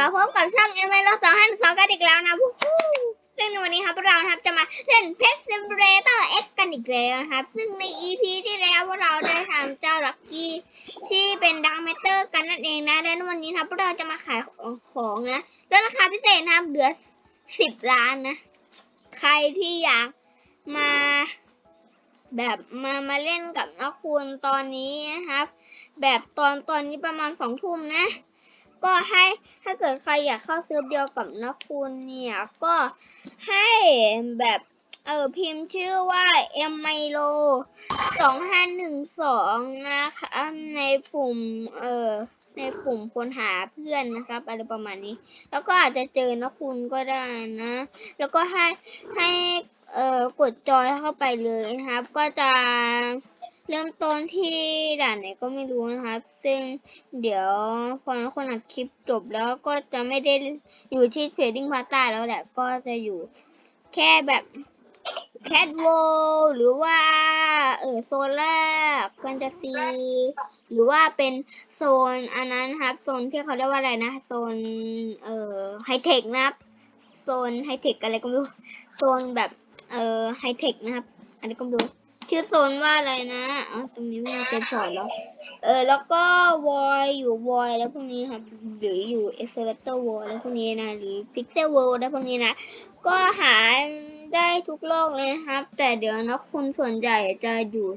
มาพบกับช่องเอ็มไอโลสองห้าสองกันอีกแล้วนะซึ่งในวันนี้ครับเราครับจะมาเล่นเพชรซิมเรเตอร์เอ็กกันอีกแล้วนะครับ ซึ่งใน EP ที่แล้วพวกเราได้ทำเจ้าลักกี้ที่เป็นดักเมเตอร์กันนั่นเองนะ และในวันนี้ครับพวกเราจะมาขายของของนะแล้วราคาพิเศษนะครับเหลือสิบล้านนะ ใครที่อยากมาแบบมามาเล่นกับนักคุณตอนนี้นะครับ แบบตอนตอนนี้ประมาณสองทุ่มนะ ก็ให้ถ้าเกิดใครอยากเข้าเซิร์ฟเดียวกับนักคุณเนี่ยก็ให้แบบเออพิมพ์ชื่อว่าเอ็มไมโลสองห้าหนึ่งสองนะคะในปุ่มเออในปุ่มค้นหาเพื่อนนะครับอะไรประมาณนี้ แล้วก็อาจจะเจอนะคุณก็ได้นะ แล้วก็ให้ให้เอ่อกดจอยเข้าไปเลยนะครับ ก็จะ เริ่มต้นที่ด่านไหนก็ไม่รู้นะครับ ซึ่งเดี๋ยวพอคนอัดคลิปจบแล้วก็จะไม่ได้อยู่ที่เทรดดิ้งพาต้าแล้วแหละ ก็จะอยู่แค่แบบแคทโวหรือว่าเออโซล่าแฟนตาซีหรือว่าเป็นโซนอันนั้นครับ โซนที่เขาเรียกว่าอะไรนะ โซนเอ่อไฮเทคนะครับ โซนไฮเทคอะไรก็ไม่รู้ โซนแบบเอ่อไฮเทคนะครับ อันนี้ก็ไม่รู้ ชื่อโซนว่าอะไรนะอ๋อตรงนี้ไม่มีเป็นพอร์ตแล้ว เออ แล้วก็วอยอยู่วอยแล้วพวกนี้ครับหรืออยู่เอ็กซ์เลเตอร์วอลแล้วพวกนี้นะ หรือพิกเซลวอลแล้วพวกนี้นะ ก็หาได้ทุกโลกเลยครับ แต่เดี๋ยวนะคุณส่วนใหญ่จะอยู่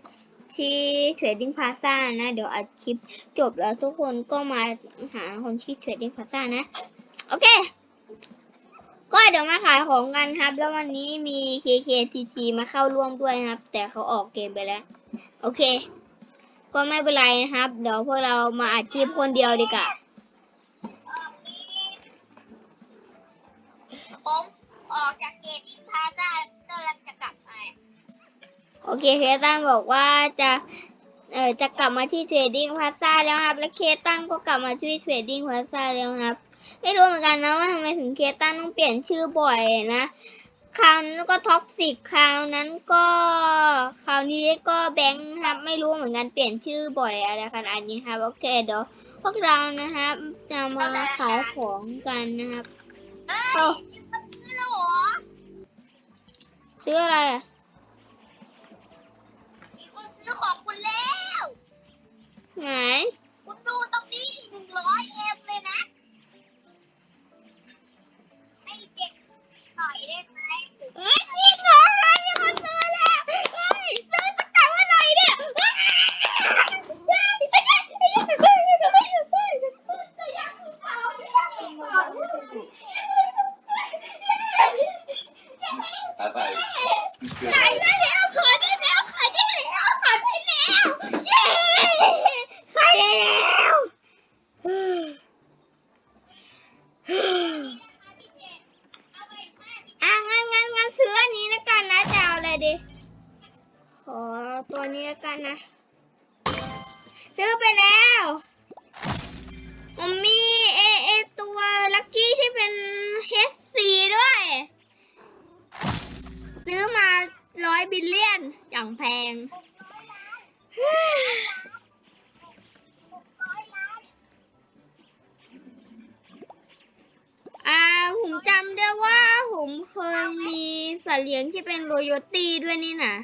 ที่เทรดดิ้งพาซ่านะ เดี๋ยวอัดคลิปจบแล้วทุกคนก็มาหาคนที่เทรดดิ้งพาซ่านะ โอเค ก็เดี๋ยวมาขายของกันครับ แล้ววันนี้มี KKTG มาเข้าร่วมด้วยนะครับ แต่เขาออกเกมไปแล้ว โอเค ก็ไม่เป็นไรนะครับ เดี๋ยวพวกเรามาอัดคลิปคนเดียวดีกว่าผมออกจากเกตอินพาซ่ากำลังจะกลับไปโอเคเคตันบอกว่าจะเออจะกลับมาที่เทรดดิ้งพาซ่าแล้วครับ และเคตันก็กลับมาที่เทรดดิ้งพาซ่าแล้วครับ ไม่รู้เหมือนกันนะว่าทำไมถึงเคตันต้องเปลี่ยนชื่อบ่อยนะคราวนั้นก็ท็อกซิกคราวนั้นก็คราวนี้ก็แบงค์ครับ ไม่รู้เหมือนกันเปลี่ยนชื่อบ่อยอะไรขนาดนี้ครับโอเคเดี๋ยวพวกเรานะครับจะมาขายของกันนะครับเอ้โอ้ยยิงมันซื้อแล้วเหรอซื้ออะไรอะยิงมันซื้อของคุณแล้ ซื้อไปแล้วมันมีเอเอตัวลัคกี้ที่เป็น H4 ด้วย ซื้อมาร้อยบิลเลียน อย่างแพงอยล้านอ่าผมจำได้ว่าผมเคยมีสัตว์เลี้ยงที่เป็นโรโยตี้ด้วยนี่นะ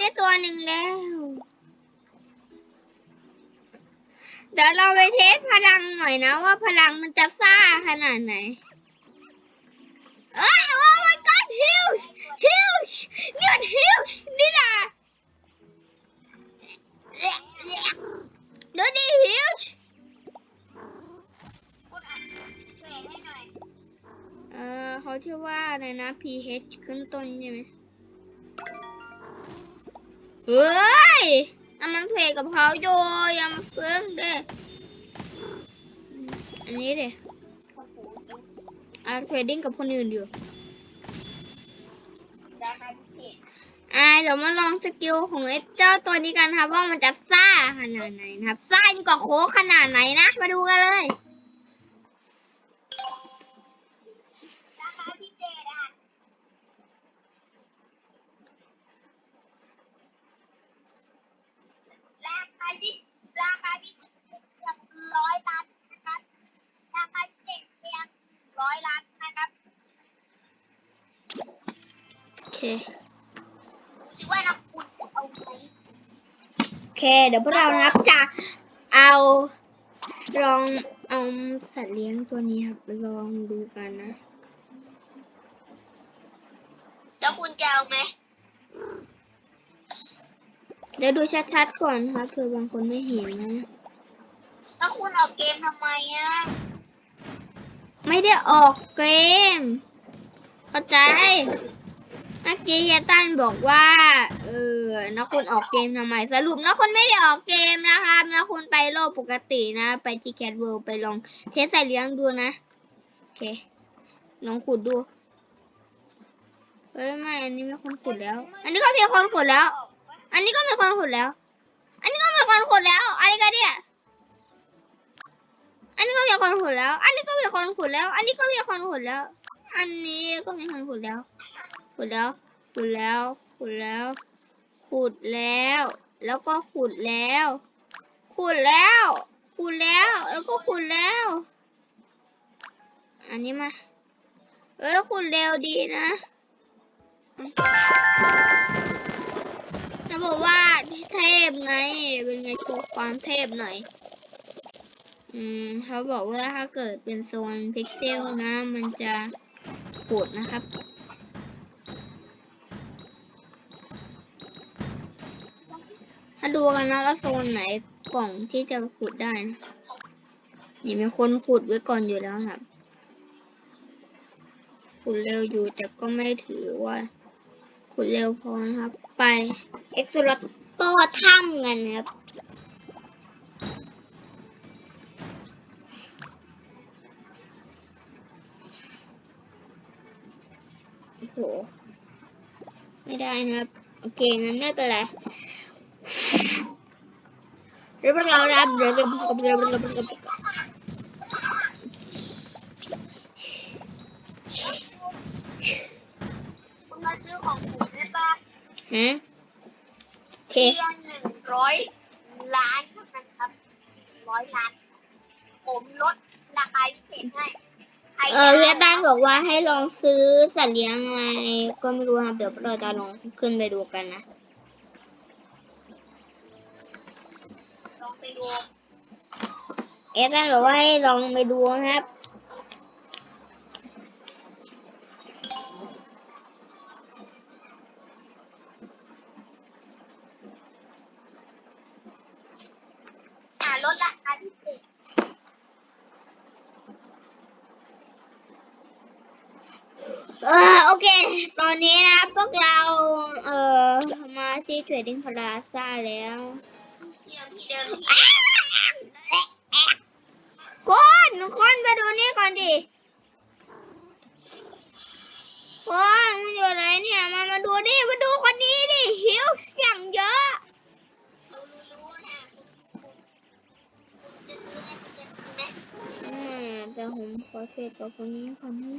ได้ตัวหนึ่งแล้ว เดี๋ยวเราไปเทสพลังหน่อยนะว่าพลังมันจะซ่าขนาดไหน เอ้ย โอ้ my god huge huge นี่มัน huge นี่นะดูดิ huge คุณอ่านเทรดให้หน่อยเอเขาชื่อว่าอะไรนะ pH ขึ้นต้นใช่ไหม เฮ้ยกำลังเทรดกับเขาอยู่ยังเพิ่งเด้ออันนี้เด้อ้โหซื้ออ่าเทรดดิ้งกับคนอื่นอยู่ราคาพิเศษอ่าเดี๋ยวมาลองสกิลของไอ้เจ้าตัวนี้กันครับว่ามันจะซ่าขนาดไหนนะครับ ซ่ายิ่งกว่าโคขนาดไหนนะ มาดูกันเลย ร้อยล้านนะครับโอเคคิดว่านักคุณจะเอาไหโอเค เดี๋ยวพวกเรานับจะเอาลองเอาสัตว์เลี้ยงตัวนี้ครับลองดูกันนะ แล้วคุณจะเอาไหมเดี๋ยวดูชัดๆก่อนครับเผื่อบางคนไม่เห็นนะ แล้วคุณเอาเกมทำไมอะ ไม่ได้ออกเกม เข้าใจ เมื่อกี้เฮตันบอกว่า เออนักคุณออกเกมทำไม สรุปนักคุณไม่ได้ออกเกมนะครับนักคุณไปโลกปกตินะ ไปที่แคทเวิ์ไปลองเทสใส่เลี้ยงดูนะ โอเค ลองขุดดู เฮ้ยไม่ อันนี้มีคนขุดแล้ว อันนี้ก็มีคนขุดแล้ว อันนี้ก็มีคนขุดแล้ว อันนี้ก็มีคนขุดแล้ว อะไรกันเนี่ย มีคนขุดแล้ว อันนี้ก็มีคนขุดแล้ว อันนี้ก็มีคนขุดแล้ว อันนี้ก็มีคนขุดแล้ว ขุดแล้ว ขุดแล้ว ขุดแล้ว ขุดแล้ว แล้วก็ขุดแล้ว ขุดแล้ว ขุดแล้ว แล้วก็ขุดแล้ว อันนี้มา เออขุดเร็วดีนะแล้วบอกว่าเทพไง เป็นไงโชว์ความเทพหน่อย อืมเขาบอกว่าถ้าเกิดเป็นโซนพิกเซลนะ มันจะขุดนะครับ ถ้าดูกันนะว่าโซนไหนกล่องที่จะขุดได้นะนี่มีคนขุดไว้ก่อนอยู่แล้วนะครับขุดเร็วอยู่แต่ก็ไม่ถือว่า ขุดเร็วพอนะครับ ไป เอ็กซ์โรโตถ้ำกันนะครับ โอ้โห ไม่ได้นะครับ โอเค งั้นไม่เป็นไรเรื่องเรารับเรื่องกับกับกับกับกับกับคุณมาซื้อของผมได้ปะฮะโอเทียงหนึ่งร้อยล้านเท่านั้นครับร้อยล้าน ผมลดราคาพิเศษให้ เออเฮียตันบอกว่าให้ลองซื้อสัตว์เลี้ยงอะไรก็ไม่รู้ครับเดี๋ยวเราจะลองขึ้นไปดูกันนะลองไปดูเอตันบอกว่าให้ลองไปดูนะครับ อ่าลดราคาพิเศษ เออโอ เค ตอนนี้นะพวกเรา เอ่อ มาที่เทรดดิ้งพลาซ่าแล้วที่เราที่เดิมคนคนไปดูนี่ก่อนดิคนมันอยู่ไหนเนี่ย มามาดูดิ มาดูคนนี้ดิ หิวอย่างเยอะอืมอืมแต่ผมขอเทรดกับคนนี้ก่อนได้ไหม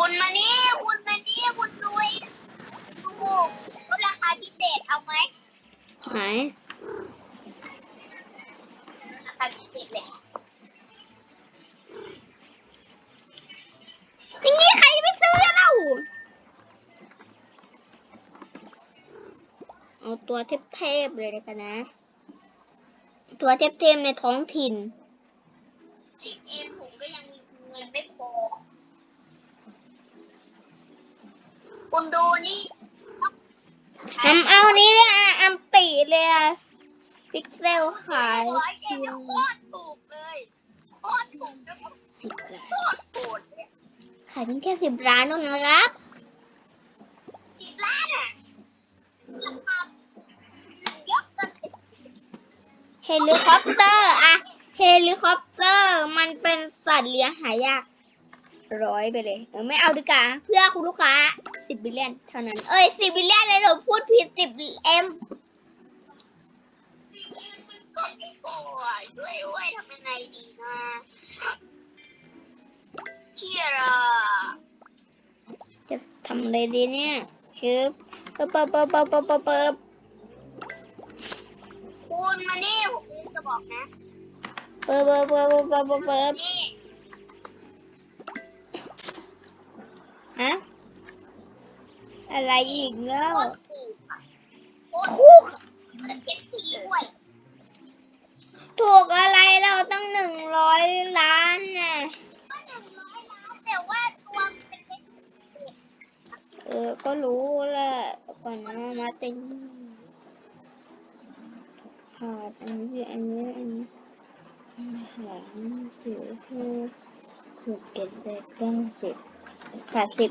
คุณมานี่คุณมานี่คุณรวยดูลดราคาพิเศษเอาไหมไหนราคาพิเศษเลยอย่างนี้ใครจะไปซื้อเล่าเอาตัวเทพๆเลยแล้วกันนะ ตัวเทพๆในท้องถิ่นสิบเอ็มผมก็ยังมีเงินไม่พอ คุณดูนี่ทำเอานี้เลยอะอัมปีเลยอะพิกเซลขายร้อยเอเพีงยเนี่ยงโคตรถูกเลยโคตรถูกแล้วก็สิบล้านโคตรโหดเลยขายเพียงแค่สิบล้านเท่านั้นครับสิบล้านอะราคาเยอะเกินไปเฮลิคอปเตอร์อะเฮลิคอปเตอร์มันเป็นสัตว์เลี้ยงหายาก ร้อยไปเลยเออไม่เอาดีกว่าเพื่อคุณลูกค้าสิบบิลเลียนเท่านั้น เอ้ยสิบบิลเลียนเลยเหรอพูดผิดสิบเอ็มก็ไม่พอด้วยด้วยทำยังไงดีนะเชี่ยละจะทำอะไรดีเนี่ยชึบเปิบเปิบเปิบเปิบเปิบเปิบเปิบคุณมานี่ผมจะบอกนะเปิดเปิดเปิดเปิดเปิดเปิดเปิดนี่ ฮะ อะไรอีกแล้วโคตรถูกอะโคตรถูกอะมันเป็นสีด้วยถูกอะไรเราตั้งหนึ่งร้อยล้านน่ะก็หนึ่งร้อยล้านแต่ว่าตัวมันเป็นเม็ดเออ ก็รู้แหละก่อนนะมาติงขาดอันนี้อันนี้อันนี้หลังสี่ห้าหกเจ็ดแปดเก้าสิบ ขาดสิบ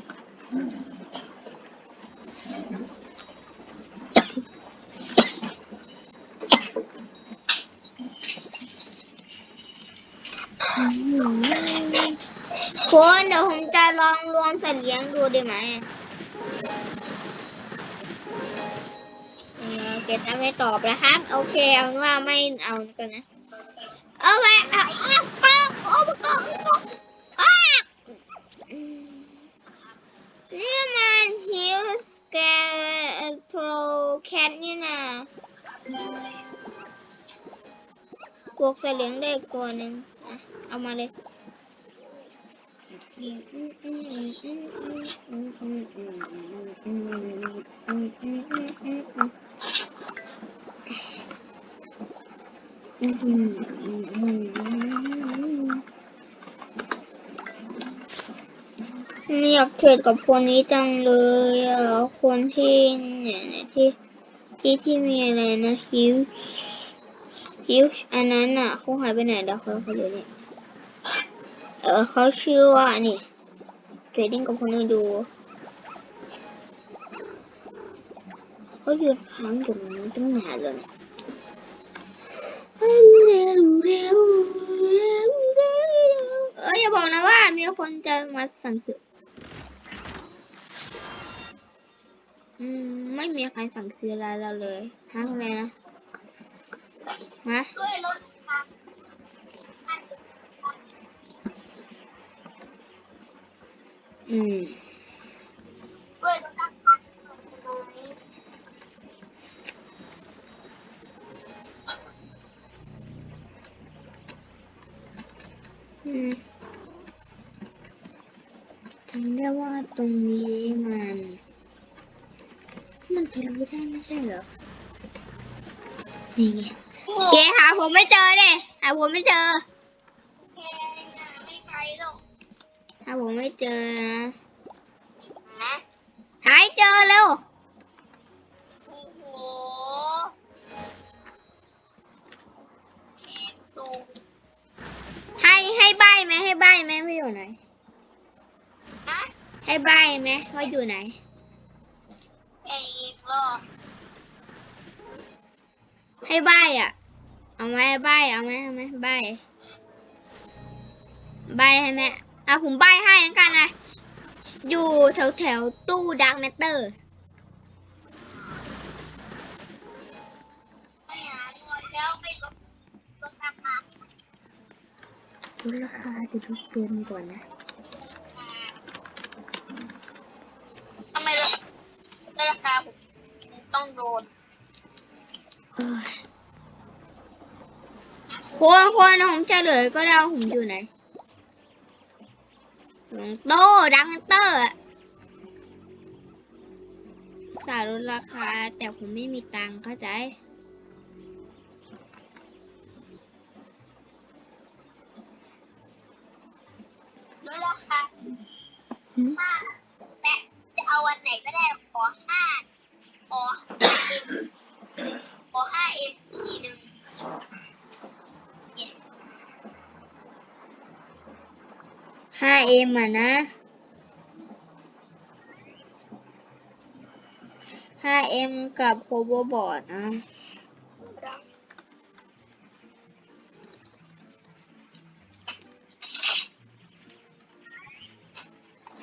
คุณเดี๋ยวผมจะลองรวมสัตว์เลี้ยงดูดีไหมเออเกตจะไม่ตอบนะครับ โอเค เอาว่าไม่เอากันนะ แคทนี่นะกวกสัตว์เลี้ยงได้กตัวหนึ่งเอามาเลยไม่อยากเทรดกับคนนี้จังเลยอะคนที่เนี่ยที่ ที่ที่มีอะไรนะฮิวฮิวอันนั้นอะเขาหายไปไหนแล้วเขาเขาอยู่นี่เออเขาชื่อว่านี่เทรดดิ้งกับคนอื่นดูเขาอยู่ค้างอยู่ตรงนี้ตั้งนานแล้วเนี่ยเร็วเร็วเร็วเร็วเร็วเอออย่าบอกนะว่ามีคนจะมาสั่งซื้อ อืม ไม่มีใครสั่งซื้ออะไรเราเลยฮะอะไรนะฮะด้วยรถมาอืมด้วยรถราคาน้อยอืมจำได้ว่าตรงนี้มัน มันจะรู้ได้ไม่ใช่เหรอ นี่ไงโอ้โอเคหาผมไม่เจอเด้หาผมไม่เจอแพงอะไม่ไปหรอกหาผมไม่เจอนะนะหายเจอเร็วโอ้โหแพงตูงให้ให้ใบไหมให้ใบไหมว่าอยู่ไหนนะให้ใบไหมว่าอยู่ไหนแพงอีกเห รอ ให้ใบอะ เอาไหมใบเอาไหมเอาไหมใบใบให้ไหมอะผมใบให้แล้วกันนะ อยู่แถวแถวๆตู้ดักเมเตอร์ไปหาเงินแล้วไปลดลดราคาลดราคาติดทุกเกมก่อนนะทำไมลดลดราคาผม ต้องโดนเอ้ยควรควรผมเฉลยก็ได้ว่าผมอยู่ไหนตรงโต๊ะดักเมเตอร์อะสาลดราคา แต่ผมไม่มีตังค์เข้าใจลดราคาหืมห้าแต่จะเอาวันไหนก็ได้ขอห้า ขอขอห้าเอ็มทีหนึ่งห้าเอ็มอะนะห้าเอ็มกับโคโบบอร์ดนะ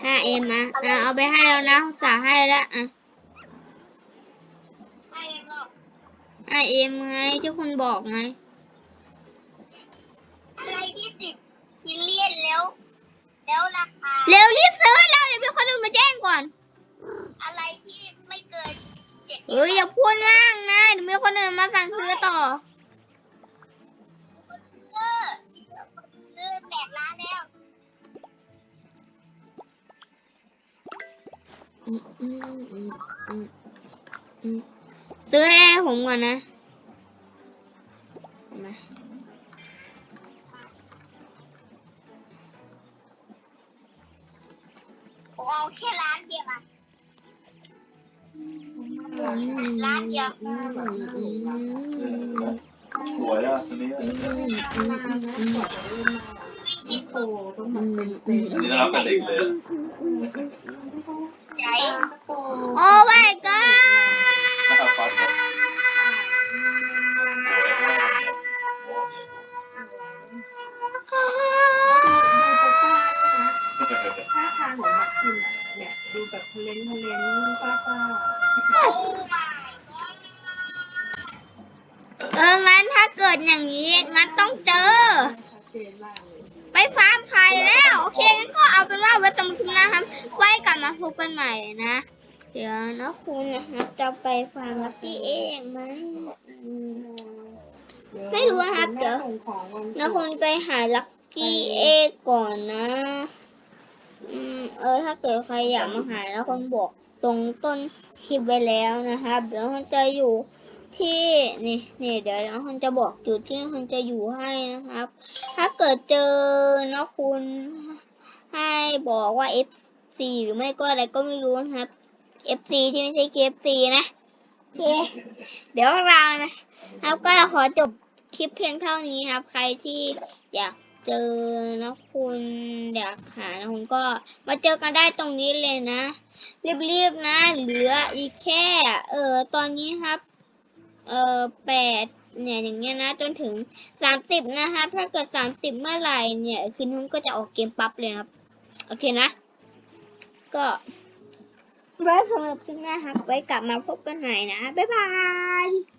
ห้าเอ็มอะเอาไปให้แล้วนะสาให้แล้วอะ บอกไงอะไรที่สิบมิลเลียนแล้ว แล้วราคา เร็วรีบซื้อแล้วเดี๋ยวมีคนอื่นมาแจ้งก่อน อะไรที่ไม่เกินเจ็ดเอออย่าพูดมากนะเดี๋ยวมีคนอื่นมาสั่งซื้อต่อ เออซื้อแปดล้านแล้วซื้อให้ผมก่อนนะ สวยอะอันนี้โตต้องมันเป็นเป็นอันนี้น่ารักแต่เด็กเลยอะใหญ่โอ้ my god ค่าทางของมักกินเนี่ยดูแบบเลนเลนป้าป้า กิดอย่างนี้ งั้นต้องเจอ ไปฟาร์มไข่แล้ว โอเค งั้นก็เอาเป็นว่าไว้ตรงนี้นะครับ ไว้กลับมาพบกันใหม่นะ เดี๋ยวนะคุณนะครับจะไปฟาร์มลักกี้เองไหมไม่รู้นะครับ เดี๋ยวส่งของวันะคุณไปหาลักกี้เองก่อนนะ อืม เออ ถ้าเกิดใครอยากมาหานะคุณบอกตรงต้นคลิปไว้แล้วนะครับ เดี๋ยวคุณจะอยู่ ที่นี่นี่เดี๋ยวนะคุณจะบอกจุดที่คุณจะอยู่ให้นะครับ ถ้าเกิดเจอนะคุณให้บอกว่า FC หรือไม่ก็อะไรก็ไม่รู้นะครับ FC ที่ไม่ใช่ KFC นะโอเคเดี๋ยวเรานะครับก็ขอจบคลิปเพียงเท่านี้ครับ ใครที่อยากเจอนะคุณอยากหานะคุณก็มาเจอกันได้ตรงนี้เลยนะ รีบๆนะ เหลืออีกแค่ เออตอนนี้ครับ เออแปดเนี่ยอย่างเงี้ยนะจนถึงสามสิบนะคะถ้าเกิดสามสิบเมื่อไหร่เนี่ยคืนนู้นก็จะออกเกมปั๊บเลยครับ โอเคนะ ก็ไว้สำหรับคลิปหน้าครับไว้กลับมาพบกันใหม่นะ บ๊ายบาย